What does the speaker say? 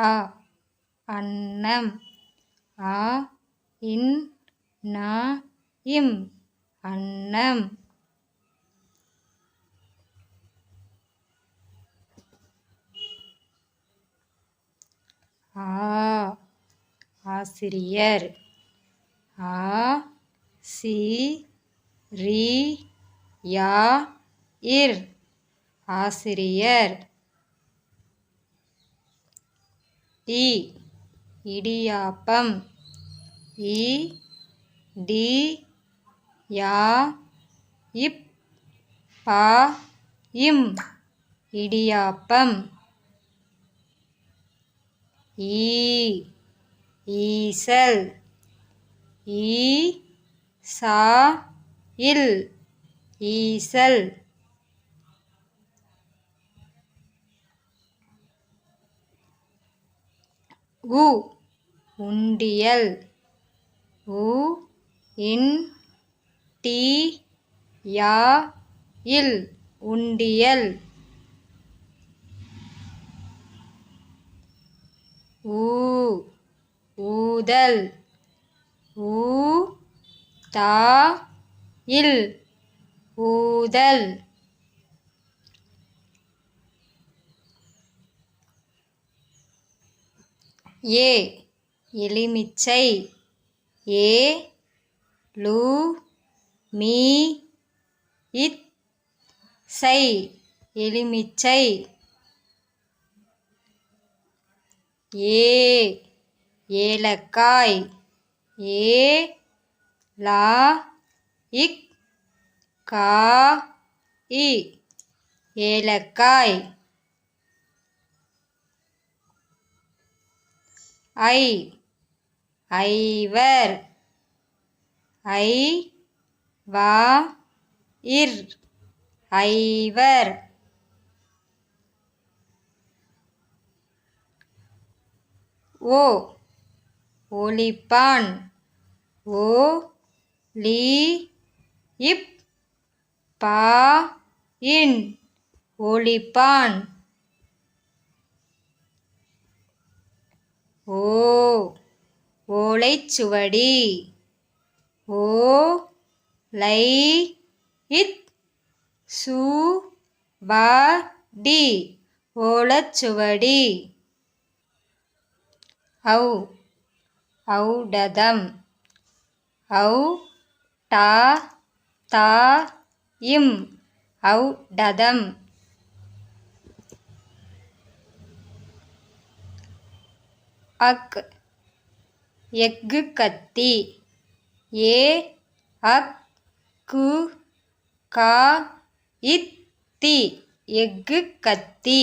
அ அன்னம். அ இன் நா இம் அன்னம். ஆ ஆசிரியர். ஆ சி ரி யா இர். ஆசிரியர். இ இடியாப்பம். இ டி யா இப் பா இம். இடியாப்பம். ஈ ஈசல். ஈ சா இல். ஈசல். உ. உண்டியல். உ. இன். டி. யா. இல். உண்டியல். ஊ ஊதல். ஊ. தா. இல். ஊதல். ஏ எலுமிச்சை. ஏ லூ மீ இத் சை எலுமிச்சை. ஏ ஏலக்காய். ஏ லா இக் கா இ ஏலக்காய். ஐ ஐவர் ஐ வா இர் ஐவர். ஓ ஒளிப்பான் ஓ லி இப் பா இன் ஒளிப்பான் ஓலைச்சுவடி ஓ லை இத் சு வா டி ஓலச்சுவடி. ஔ ஔடதம். ஔ டா தா இம் ஔடதம். அக் எஃகு கத்தி. ஏ அக் கு கா இத்தி எஃகு கத்தி.